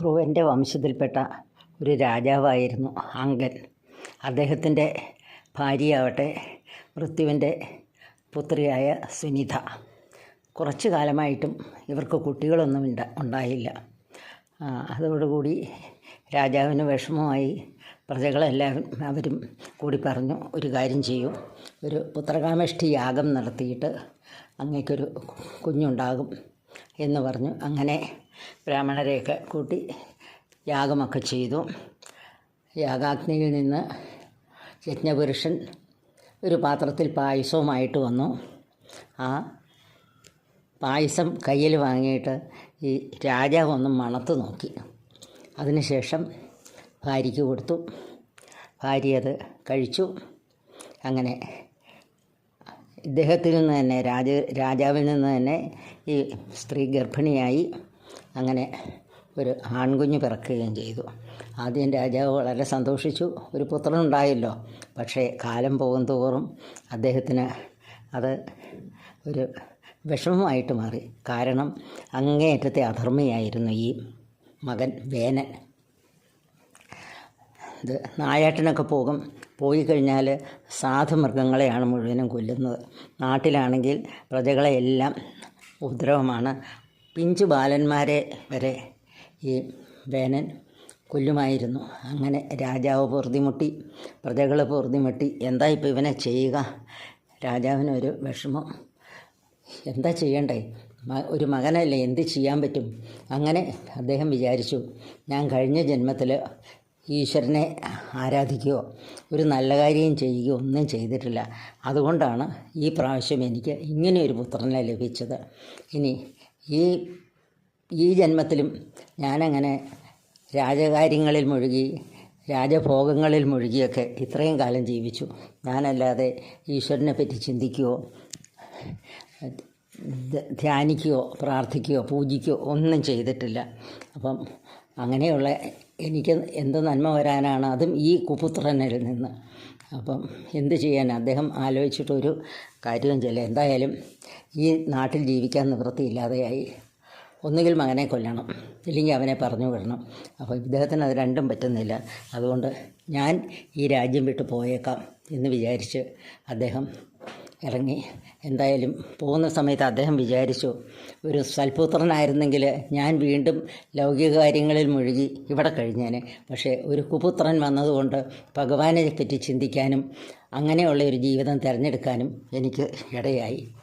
ധ്രുവന്റെ വംശത്തിൽപ്പെട്ട ഒരു രാജാവായിരുന്നു അങ്കൻ. അദ്ദേഹത്തിന്റെ ഭാര്യയാവട്ടെ മൃത്യുവിന്റെ പുത്രിയായ സുനിത. കുറച്ചു കാലമായിട്ടും ഇവർക്ക് കുട്ടികളൊന്നും ഉണ്ടായില്ല. അതോടുകൂടി രാജാവിന് വിഷമമായി പ്രജകളെല്ലാവരും അവരും കൂടി പറഞ്ഞു ഒരു കാര്യം ചെയ്യൂ. ഒരു പുത്രകാമേഷ്ടി യാഗം നടത്തിയിട്ട് അങ്ങേക്കൊരു കുഞ്ഞുണ്ടാകും എന്ന് പറഞ്ഞു. അങ്ങനെ ബ്രാഹ്മണരെയൊക്കെ കൂട്ടി യാഗമൊക്കെ ചെയ്തു. യാഗാഗ്നിയിൽ നിന്ന് യജ്ഞപുരുഷൻ ഒരു പാത്രത്തിൽ പായസവുമായിട്ട് വന്നു. ആ പായസം കയ്യിൽ വാങ്ങിയിട്ട് ഈ രാജാവ് ഒന്ന് മണത്ത് നോക്കി. അതിനുശേഷം ഭാര്യയ്ക്ക് കൊടുത്തു. ഭാര്യ അത് കഴിച്ചു. അങ്ങനെ ഇദ്ദേഹത്തിൽ നിന്ന് തന്നെ രാജ രാജാവിൽ നിന്ന് തന്നെ ഈ സ്ത്രീ ഗർഭിണിയായി. അങ്ങനെ ഒരു ആൺകുഞ്ഞ് പിറക്കുകയും ചെയ്തു. ആദ്യം രാജാവ് വളരെ സന്തോഷിച്ചു. ഒരു പുത്രനുണ്ടായല്ലോ. പക്ഷേ കാലം പോകും തോറും അദ്ദേഹത്തിന് അത് ഒരു വിഷമമായിട്ട് മാറി. കാരണം അങ്ങേയറ്റത്തെ അധർമ്മയായിരുന്നു ഈ മകൻ വേനൻ ഇത് നായാട്ടിനൊക്കെ പോകും. പോയി കഴിഞ്ഞാൽ സാധുമൃഗങ്ങളെയാണ് മുഴുവനും കൊല്ലുന്നത്. നാട്ടിലാണെങ്കിൽ പ്രജകളെയെല്ലാം ഉപദ്രവമാണ്. പിഞ്ചു ബാലന്മാരെ വരെ ഈ വേനൻ കൊല്ലുമായിരുന്നു. അങ്ങനെ രാജാവ് പൊറുതിമുട്ടി പ്രജകൾ പൊറുതിമുട്ടി. എന്താ ഇപ്പോൾ ഇവനെ ചെയ്യുക? രാജാവിനൊരു വിഷമം. എന്താ ചെയ്യണ്ടേ? ഒരു മകനല്ലേ എന്ത് ചെയ്യാൻ പറ്റും? അങ്ങനെ അദ്ദേഹം വിചാരിച്ചു ഞാൻ കഴിഞ്ഞ ജന്മത്തിൽ ഈശ്വരനെ ആരാധിക്കുകയോ ഒരു നല്ല കാര്യം ചെയ്യുകയോ ഒന്നും ചെയ്തിട്ടില്ല. അതുകൊണ്ടാണ് ഈ പ്രാവശ്യം എനിക്ക് ഇങ്ങനെ ഒരു പുത്രനെ ലഭിച്ചത്. ഇനി ഈ ഈ ജന്മത്തിലും ഞാനങ്ങനെ രാജകാര്യങ്ങളിൽ മുഴുകി രാജഭോഗങ്ങളിൽ മുഴുകിയൊക്കെ ഇത്രയും കാലം ജീവിച്ചു. ഞാനല്ലാതെ ഈശ്വരനെ പറ്റി ചിന്തിക്കുകയോ ധ്യാനിക്കുകയോ പ്രാർത്ഥിക്കുകയോ പൂജിക്കുകയോ ഒന്നും ചെയ്തിട്ടില്ല. അപ്പം അങ്ങനെയുള്ള എനിക്ക് എന്ത് നന്മ വരാനാണ് അതും ഈ കുപുത്രനിൽ നിന്ന്. അപ്പം എന്ത് ചെയ്യാൻ അദ്ദേഹം ആലോചിച്ചിട്ടൊരു കാര്യവും ചെയ്യില്ല? എന്തായാലും ഈ നാട്ടിൽ ജീവിക്കാൻ നിവൃത്തിയില്ലാതെയായി ഒന്നുകിൽ മകനെ കൊല്ലണം ഇല്ലെങ്കിൽ അവനെ പറഞ്ഞു വിടണം. അപ്പോൾ ഇദ്ദേഹത്തിന് അത് രണ്ടും പറ്റുന്നില്ല. അതുകൊണ്ട് ഞാൻ ഈ രാജ്യം വിട്ട് പോയേക്കാം എന്ന് വിചാരിച്ച് അദ്ദേഹം ഇറങ്ങി. എന്തായാലും പോകുന്ന സമയത്ത് അദ്ദേഹം വിചാരിച്ചു ഒരു സൽപുത്രനായിരുന്നെങ്കിൽ ഞാൻ വീണ്ടും ലൗകിക കാര്യങ്ങളിൽ മുഴുകി ഇവിടെ കഴിഞ്ഞേനെ. പക്ഷേ ഒരു കുപുത്രൻ വന്നതുകൊണ്ട് ഭഗവാനെ പറ്റി ചിന്തിക്കാനും അങ്ങനെയുള്ള ഒരു ജീവിതം തിരഞ്ഞെടുക്കാനും എനിക്ക് ഇടയായി.